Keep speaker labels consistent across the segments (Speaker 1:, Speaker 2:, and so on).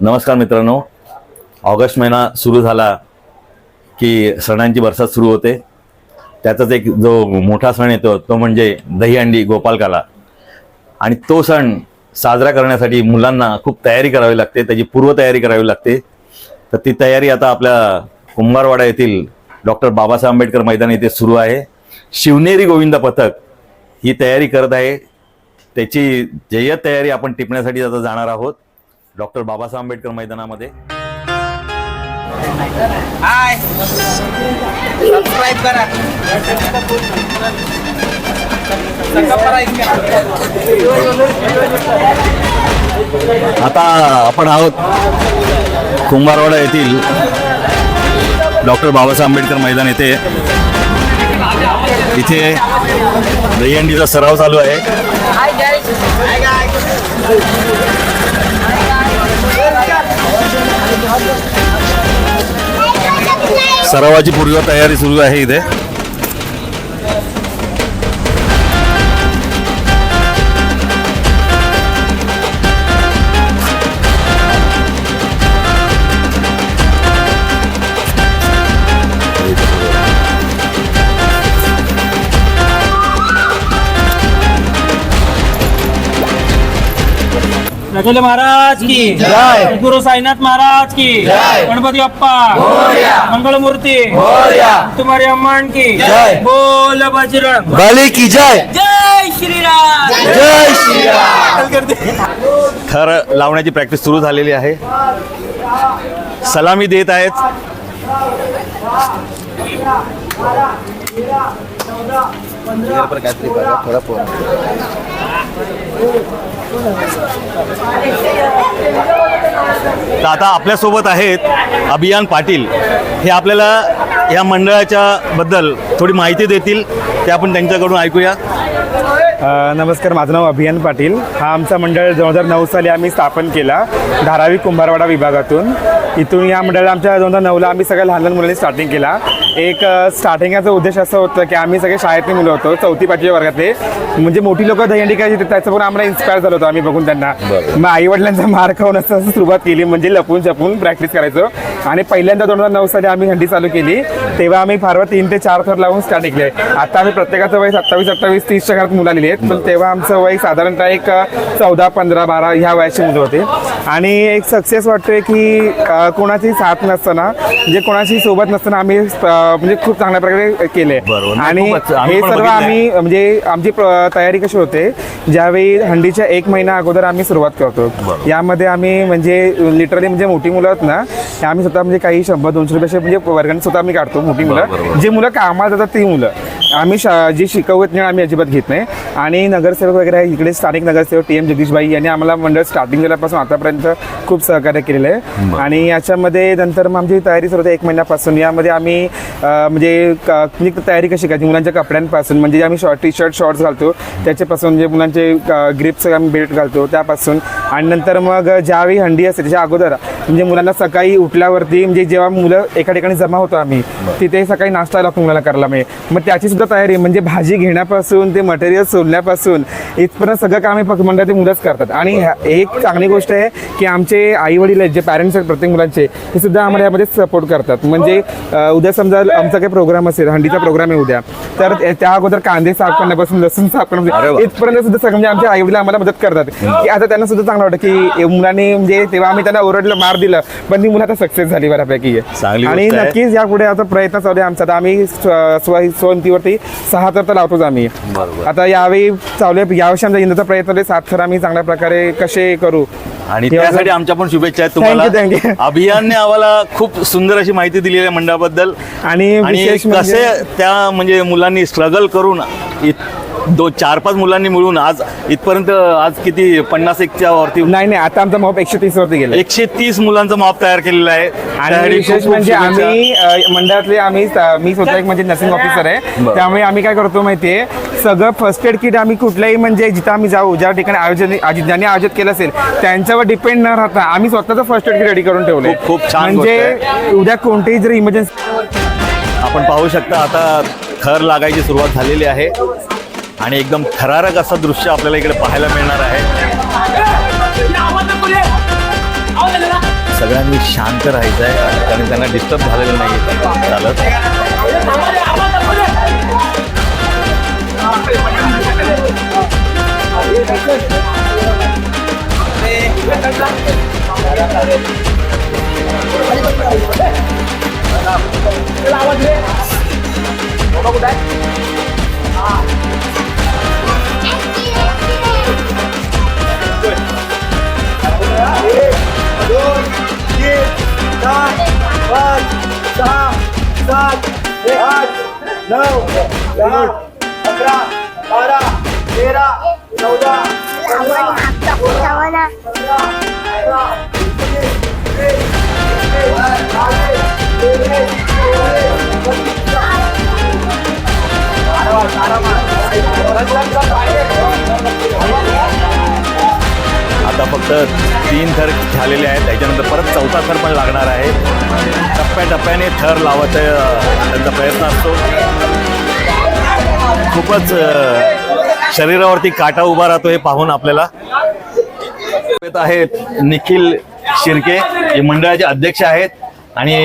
Speaker 1: नमस्कार मित्रांनो. ऑगस्ट महिना सुरू झाला की सणांची बरसात सुरू होते. त्याचाच एक जो मोठा सण येतो तो म्हणजे दहीहंडी गोपालकाला आणि तो सण साजरा करण्यासाठी मुलांना खूप तयारी करावी लागते त्याची पूर्वतयारी करावी लागते. तर ती तयारी आता आपल्या कुंभारवाडा येथील डॉक्टर बाबासाहेब आंबेडकर मैदान येथे सुरू आहे. शिवनेरी गोविंद पथक ही तयारी करत आहे. त्याची जय्यत तयारी आपण टिपण्यासाठी आता जाणार आहोत. डॉक्टर बाबासाहेब आंबेडकर मैदानामध्ये.
Speaker 2: हाय. सबस्क्राईब करा.
Speaker 1: आता आपण आहोत कुंभारवाडा येथील डॉक्टर बाबासाहेब आंबेडकर मैदान येथे. इथे दहीहंडीचा सराव चालू आहे. सरावाची पूर्व तयारी सुरू आहे इथे.
Speaker 3: रघुले महाराज की. जय. गुरु साईनाथ महाराज की. जय. गणपती बाप्पा. मंगलमूर्ती. तुम्हारी अम्मान की. जय. बोल बजरंग.
Speaker 4: बली की जय.
Speaker 3: जय श्रीराम.
Speaker 4: जय श्रीराम.
Speaker 1: थर लावण्याची प्रॅक्टिस सुरू झालेली आहे. सलामी देत आहेत. तर आता आपल्यासोबत आहेत अभियान पाटील. हे आपल्याला या मंडळाच्या बद्दल थोडी माहिती देतील ते आपण त्यांच्याकडून ऐकूया.
Speaker 5: अ, नमस्कार माझं नाव अभियान पाटील. हा आमचा मंडळ दोन हजार नऊ साली आम्ही स्थापन केला धारावी कुंभारवाडा विभागातून. इथून या मंडळाला आमच्या दोन हजार नऊला आम्ही सगळ्या लहान लहान मुलांनी स्टार्टिंग केला. एक स्टार्टिंगचा उद्देश असं होतं की आम्ही सगळे शाळेतली मुलं होतो चौथी पाचव्या वर्गातले. म्हणजे मोठी लोक दहीहंडी करायची त्याचं पण आम्हाला इन्स्पायर झालं होतं आम्ही बघून त्यांना. मग आई वडिलांचा मार खाऊन असं असं सुरुवात केली म्हणजे लपून छपून प्रॅक्टिस करायचो. आणि पहिल्यांदा दोन हजार नऊ साली आम्ही हंडी चालू केली तेव्हा आम्ही फारवर तीन ते चार थर लावून स्टार्ट केले आता आम्ही प्रत्येकाचं वय सत्तावीस अठ्ठावीस तीसच्या घरात मुलं आलेली आहेत. पण तेव्हा आमचं वय साधारणतः एक चौदा पंधरा बारा ह्या वयाची मुलं होते. आणि एक सक्सेस वाटतोय की कोणाची साथ नसताना म्हणजे कोणाची सोबत नसताना आम्ही म्हणजे खूप चांगल्या प्रकारे केले. आणि हे सर्व. आम्ही म्हणजे आमची तयारी कशी होते ज्यावेळी हंडीच्या एक महिना अगोदर आम्ही सुरुवात करतो. यामध्ये आम्ही म्हणजे लिटरली म्हणजे मोठी मुलं आहेत ना आम्ही स्वतः म्हणजे काही शंभर दोनशे रुपये म्हणजे वर्गाने स्वतः आम्ही काढतो मोठी मुलं. जी मुलं कामाला जातात ती मुलं. आम्ही शा जी शिकवत नाही आम्ही अजिबात घेत नाही. आणि नगरसेवक वगैरे आहे इकडे स्थानिक नगरसेवक टी एम जगदीशबाई यांनी आम्हाला मंडळ स्टार्टिंग केल्यापासून आतापर्यंत खूप सहकार्य केलेलं आहे. आणि याच्यामध्ये नंतर मग आमची तयारी सुरू होते एक महिन्यापासून. यामध्ये आम्ही म्हणजे म्हणजे तयारी कशी करायची? मुलांच्या कपड्यांपासून म्हणजे आम्ही शॉर्ट टी शर्ट शॉर्ट्स घालतो. त्याच्यापासून जे मुलांचे ग्रिप्स आम्ही बेल्ट घालतो. त्यापासून. आणि नंतर मग ज्यावेळी हंडी असते त्याच्या अगोदर म्हणजे मुलांना सकाळी उठल्यावरती म्हणजे जेव्हा मुलं एका ठिकाणी जमा होतो आम्ही तिथे सकाळी नाश्ता लागतो मुलांना करायला म्हणजे मग त्याची सुद्धा तयारी म्हणजे भाजी घेण्यापासून ते मटेरियल सोलण्यापासून इथपर्यंत सगळं काम हे फक्त मंडळातील मुलंच करतात. आणि एक चांगली गोष्ट आहे की आमचे आई वडील आहेत जे पॅरेंट्स आहेत प्रत्येक मुलांचे ते सुद्धा आम्हाला यामध्ये सपोर्ट करतात. म्हणजे उद्या समजा आमचा काही प्रोग्राम असेल हंडीचा प्रोग्राम आहे उद्या तर त्या अगोदर कांदे साफ करण्यापासून लसूण साफ. करण्यापासून इथपर्यंत सुद्धा सगळं म्हणजे आमच्या आई वडील आम्हाला मदत करतात. की आता त्यांना सुद्धा चांगलं वाटतं की मुलांनी म्हणजे तेव्हा आम्ही त्यांना ओरडलं मार दिलं पण ती मुलं आता सक्सेस झाली बऱ्यापैकी. आणि. नक्कीच यापुढे आता प्रयत्न चालू आहे आमचा. आता आम्ही स्वयंतीवरती सहा तर तर लावतोच आम्ही. आता यावेळी चालू आहे यावर्षी आमचा यंदाचा प्रयत्न आहे सात थर आम्ही चांगल्या प्रकारे कसे करू
Speaker 1: आणि त्यासाठी आमच्या पण शुभेच्छा आहेत तुम्हाला. अभियानने आम्हाला खूप सुंदर अशी माहिती दिलेली आहे मंडळाबद्दल
Speaker 5: आणि विशेष
Speaker 1: कसे
Speaker 5: म्हणजे
Speaker 1: त्या म्हणजे मुलांनी स्ट्रगल करून दो चार पाच मुलांनी मिळून आज इथपर्यंत आज किती पन्नास एकच्या वरती
Speaker 5: नाही नाही आता आमचा मॉप एकशे तीस वरती गेला
Speaker 1: एकशे तीस मुलांचं माप तयार केलेलं आहे.
Speaker 5: आणि विशेष म्हणजे. आम्ही अ, मंडळातले आम्ही स- मी स्वतः एक म्हणजे नर्सिंग ऑफिसर आहे. त्यामुळे आम्ही काय करतो माहितीये सगळं फर्स्ट एड किट आम्ही कुठल्याही म्हणजे जिथं आम्ही जाऊ ज्या ठिकाणी आयोजन आजी- ज्यांनी आयोजित केलं असेल त्यांच्यावर डिपेंड न राहता आम्ही स्वतःचं फर्स्ट एड किट रेडी करून ठेवले
Speaker 1: खूप- खूप छान
Speaker 5: म्हणजे उद्या कोणतेही जर इमर्जन्सी
Speaker 1: आपण पाहू शकता आता थर लागायची सुरुवात झालेली आहे. आणि एकदम थरारक असं दृश्य आपल्याला इकडे पाहायला मिळणार आहे. सगळ्यांनी शांत राहायचं आहे. कारण त्यांना डिस्टर्ब झालेलं नाही चालत. nine, five, سبعة سبعة آٹھ نو دس پندرہ بارہ تیرہ چودہ پندرہ سولہ سترہ اٹھارہ आता फक्त तीन थर झालेले आहेत. त्याच्यानंतर परत चौथा थर पण लागणार आहे. टप्प्याटप्प्याने थर लावायचा त्यांचा प्रयत्न असतो. खूपच शरीरावरती काटा उभा राहतो हे पाहून आपल्याला. आहेत निखिल शिर्के. हे मंडळाचे अध्यक्ष आहेत. आणि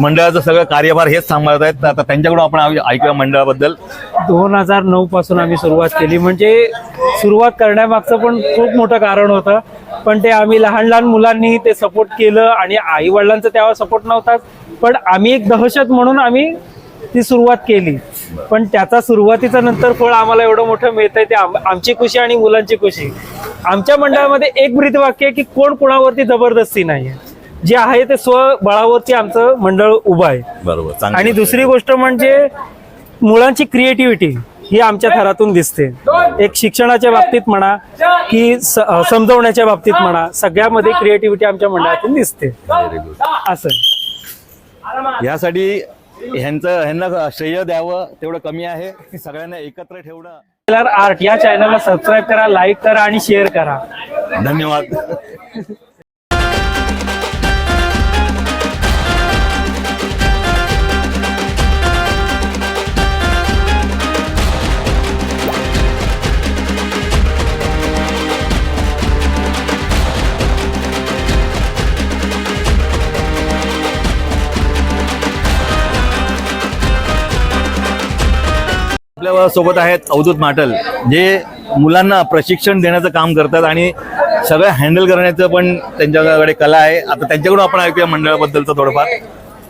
Speaker 1: मंडळाचं सगळं कार्यभार हेच सांभाळत आहेत. आता त्यांच्याकडून आपण ऐकूया मंडळाबद्दल.
Speaker 3: दोन हजार नऊ पासून आम्ही सुरुवात केली. म्हणजे सुरुवात करण्यामागचं पण खूप मोठं कारण होतं. पण ते आम्ही लहान लहान मुलांनी ते सपोर्ट केलं आणि आई वडिलांचा त्यावर सपोर्ट नव्हताच. पण आम्ही एक दहशत म्हणून आम्ही ती सुरुवात केली. पण त्याचा सुरुवातीचं नंतर फळ आम्हाला एवढं मोठं मिळतंय ते आम- आमची खुशी आणि मुलांची खुशी. आमच्या मंडळामध्ये एक ब्रीदवाक्य आहे की कोण कोणावरती जबरदस्ती नाहीये. जे आहे ते स्वबळावरती आमचं मंडळ उभं आहे.
Speaker 1: बरोबर
Speaker 3: आणि दुसरी गोष्ट म्हणजे मुलांची क्रिएटिव्हिटी ही आमच्या थरातून दिसते. एक शिक्षणाच्या बाबतीत म्हणा की समजवण्याच्या बाबतीत म्हणा सगळ्यामध्ये क्रिएटिव्हिटी आमच्या मंडळातून दिसते. असं.
Speaker 1: यासाठी ह्यांचं ह्यांना श्रेय द्यावं तेवढं कमी आहे. की सगळ्यांना एकत्र ठेवणं.
Speaker 3: आर्ट या चॅनलला सबस्क्राईब करा लाईक करा आणि शेअर करा.
Speaker 1: धन्यवाद. आपल्यासोबत आहेत अवधूत माटल जे मुलांना प्रशिक्षण देण्याचं काम करतात आणि सगळं हँडल करण्याचं पण त्यांच्याकडे कला आहे. आता त्यांच्याकडून आपण ऐकूया मंडळाबद्दलचं थोडंफार.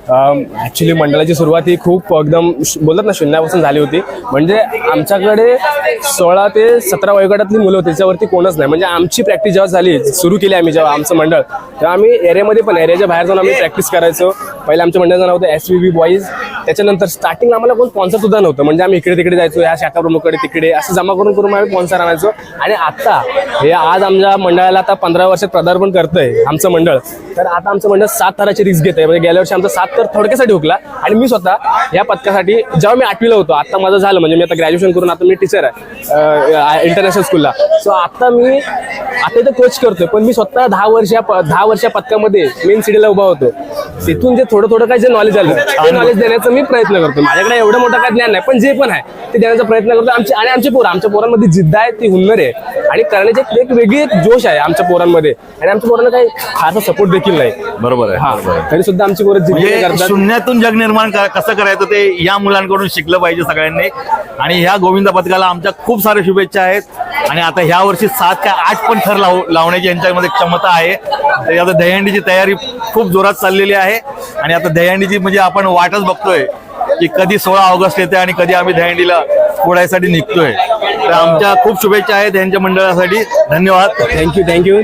Speaker 6: ॲक्च्युली मंडळाची सुरुवात ही खूप एकदम श- ना शून्यापासून झाली होती. म्हणजे आमच्याकडे सोळा ते सतरा वयोगटातली मुलं होती त्याच्यावरती कोणच नाही. म्हणजे आमची प्रॅक्टिस जेव्हा झाली सुरू केली आम्ही जेव्हा आमचं मंडळ तेव्हा आम्ही एरियामध्ये पण एरियाच्या बाहेर जाऊन आम्ही प्रॅक्टिस करायचो. पहिले आमच्या मंडळाचं नाव होतं एस व्ही बी बॉईज त्याच्यानंतर स्टार्टिंग आम्हाला कोण स्पॉन्सर सुद्धा नव्हतं. म्हणजे आम्ही इकडे तिकडे जायचो या शाखा प्रमुखकडे तिकडे असं जमा करून करून आम्ही स्पॉन्सर आणायचो. आणि आता हे आज आमच्या मंडळाला आता पंधरा वर्षात पदार्पण करतंय आमचं मंडळ. तर आता आमचं मंडळ सात थराची रिस्क घेत आहे म्हणजे गेल्या वर्षी आमचा सात तर थोडक्यासाठी हुकला. आणि मी स्वतः या पदकासाठी जेव्हा मी आठवीला होतो आता माझं झालं. म्हणजे मी आता ग्रॅज्युएशन करून आता मी टीचर आहे इंटरनॅशनल स्कूलला सो आता मी आता इथं कोच करतोय. पण मी स्वतः दहा वर्ष प- दहा वर्षा पदकामध्ये मेन सिटीला उभा होतो. तिथून जे थोडं थोडं काही जे नॉलेज आलं ते नॉलेज देण्याचा मी प्रयत्न करतो माझ्याकडे एवढं मोठं काय ज्ञान नाही पण जे पण आहे ते देण्याचा प्रयत्न करतो आमचे आणि आमचे पोरं आमच्या पोरांमध्ये जिद्द आहे ती हुन्नर आहे. आणि करण्याचे एक- एक वेगळी एक जोश आहे आमच्या पोरांमध्ये. आणि आमच्या पोरांना काही फारसा सपोर्ट देखील नाही.
Speaker 1: बरोबर आहे
Speaker 6: हा.
Speaker 1: बरोबर आहे.
Speaker 6: तरी सुद्धा आमची पोरं
Speaker 1: म्हणजे
Speaker 6: करतात.
Speaker 1: शून्यातून जग निर्माण करा- कसं करायचं ते या मुलांकडून शिकलं पाहिजे सगळ्यांनी. आणि ह्या गोविंद पथकाला आमच्या खूप साऱ्या शुभेच्छा आहेत. आणि आता ह्या वर्षी सात काय आठ पण थर लाव लावण्याची यांच्यामध्ये क्षमता आहे. तर आता दहीहंडीची तयारी खूप जोरात चाललेली आहे. आणि आता दहीहंडीची म्हणजे आपण वाटच बघतोय की कधी सोळा ऑगस्ट येते आणि कधी आम्ही दहीहंडीला फोडायसाठी निघतोय. तर आमच्या खूप शुभेच्छा आहेत यांच्या मंडळासाठी. धन्यवाद.
Speaker 6: थँक्यू थँक्यू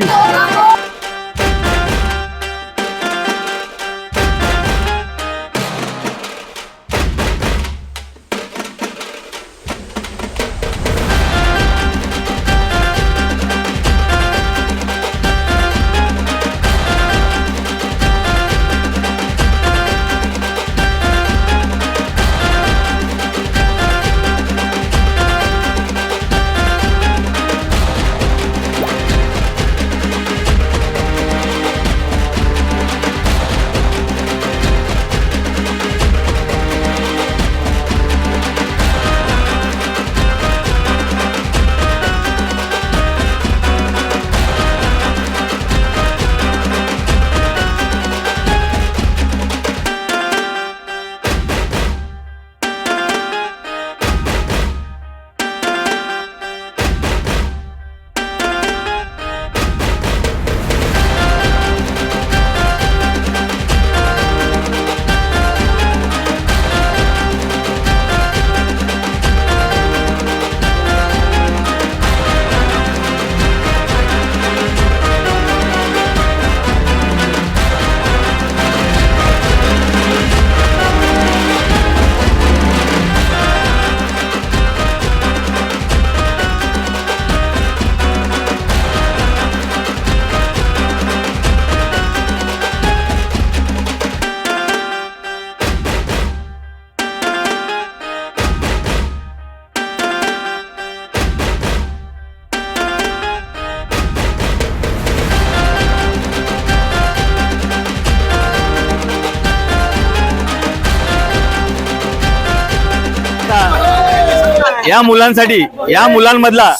Speaker 1: या मुलांसाठी या मुलांमधला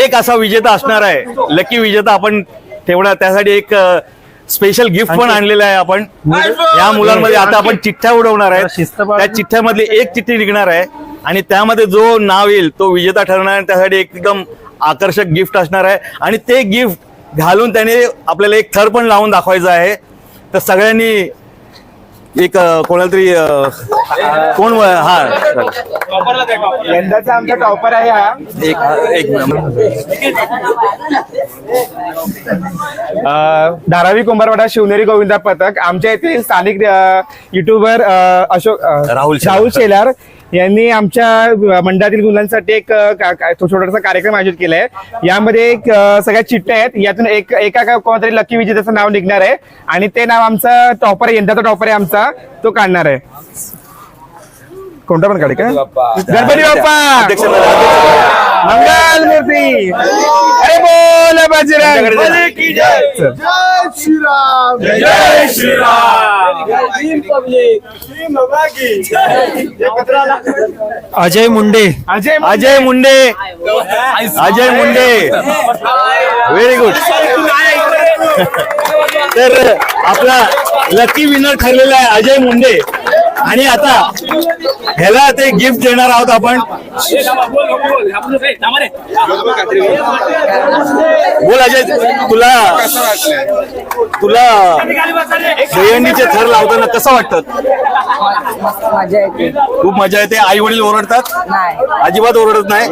Speaker 1: एक असा विजेता असणार आहे. लकी विजेता आपण तेवढा त्यासाठी एक स्पेशल गिफ्ट पण आणलेलं आहे आपण. या मुलांमध्ये आता आपण चिठ्ठ्या उडवणार आहे. त्या चिठ्ठ्यामधली एक चिठ्ठी निघणार आहे. आणि त्यामध्ये जो नाव येईल तो विजेता ठरणार आहे. त्यासाठी एकदम आकर्षक गिफ्ट असणार आहे. आणि ते गिफ्ट घालून त्याने आपल्याला एक थर पण लावून दाखवायचं आहे. तर सगळ्यांनी एक कोणाला तरी कोण हा.
Speaker 5: यंदाचा आमचा टॉपर आहे हा.
Speaker 1: एक एक
Speaker 5: अ, धारावी कुंभारवाडा शिवनेरी गोविंदा पथक आमच्या येथील स्थानिक अ, युट्यूबर अ, अशोक अ,
Speaker 1: राहुल शेलार.
Speaker 5: राहुल शेलार यांनी आमच्या मंडळातील मुलांसाठी एक छोटासा कार्यक्रम आयोजित केलाय. यामध्ये एक सगळ्या चिठ्ठ्या आहेत. यातून एक एका का- कोणतरी लकी विजेत्याचं नाव निघणार आहे. आणि ते नाव आमचा टॉपर आहे. यंदाचा टॉपर आहे आमचा. तो काढणार आहे. कोणता पण काढे का? गणपती बाप्पा. मंगल मूर्ती. अरे बोल बजरंग बली की जय. चल.
Speaker 3: अजय मुंडे.
Speaker 5: अजय
Speaker 1: अजय मुंडे. अजय मुंडे. व्हेरी गुड तर आपला लकी विनर ठरलेला आहे अजय मुंडे. आणि आता ह्याला ते गिफ्ट देणार आहोत आपण. बोल अजय तुला तुला दहीहंडीचे थर लावताना कसं वाटतं? खूप मजा येते. आई वडील ओरडतात. अजिबात ओरडत नाही.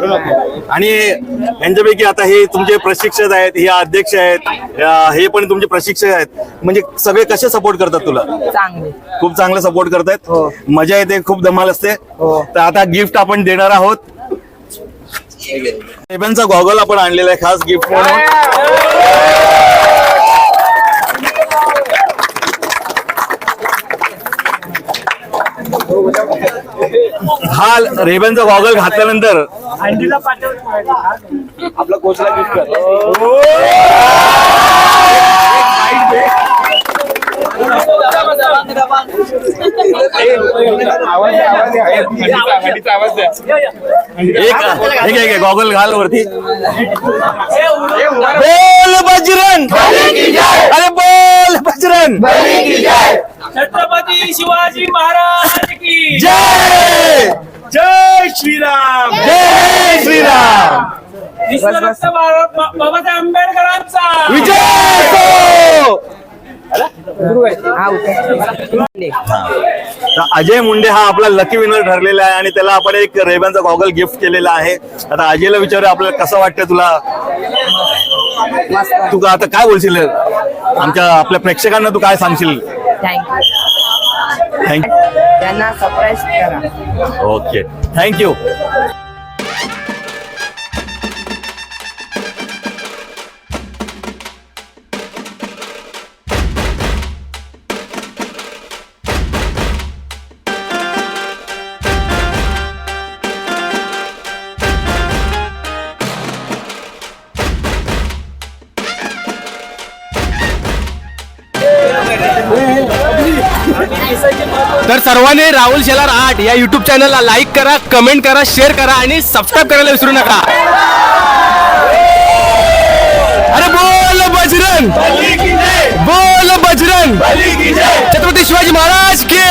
Speaker 1: आणि यांच्यापैकी आता हे तुमचे प्रशिक्षक आहेत हे अध्यक्ष आहेत हे पण तुमचे प्रशिक्षक आहेत. म्हणजे सगळे कसे सपोर्ट करतात तुला?
Speaker 2: चांगले.
Speaker 1: खूप चांगलं सपोर्ट करतायत. मजा येते खूप धमाल असते. तर आता गिफ्ट आपण देणार आहोत. रेबनचा गॉगल आपण आणलेला आहे खास गिफ्ट म्हणून. हा रेबनचा गॉगल घातल्यानंतर. आपला कोचला गिफ्ट कर
Speaker 5: आवाज द्या, आवाज द्या. ए, हंडीचा- हंडीचा आवाज द्या.
Speaker 1: एक एक गॉगल घाल वरती बोल बजरंग अरे बोल बजरंग
Speaker 3: छत्रपती शिवाजी महाराज की
Speaker 1: जय जय श्रीराम जय श्रीराम
Speaker 3: बाबासाहेब आंबेडकरांचा.
Speaker 1: विजय!
Speaker 2: हा!
Speaker 1: तर अजय मुंडे हा आपला लकी विनर ठरलेला आहे आणि त्याला आपण एक रेबनचा गॉगल गिफ्ट केलेला आहे. आता अजयला विचारू आपल्याला कसं वाटतं तुला? तू आता काय बोलशील? आमच्या आपल्या प्रेक्षकांना तू काय सांगशील?
Speaker 2: थँक्यू
Speaker 1: थँक्यू
Speaker 2: त्यांना सरप्राईज करा.
Speaker 1: ओके थँक्यू
Speaker 6: सर्वांनी राहुल शेलार आठ या युट्यूब चॅनलला लाईक करा कमेंट करा शेअर करा आणि सबस्क्राईब करायला विसरू नका. अरे बोल बजरंग. बोल बजरंग. छत्रपती शिवाजी महाराज के.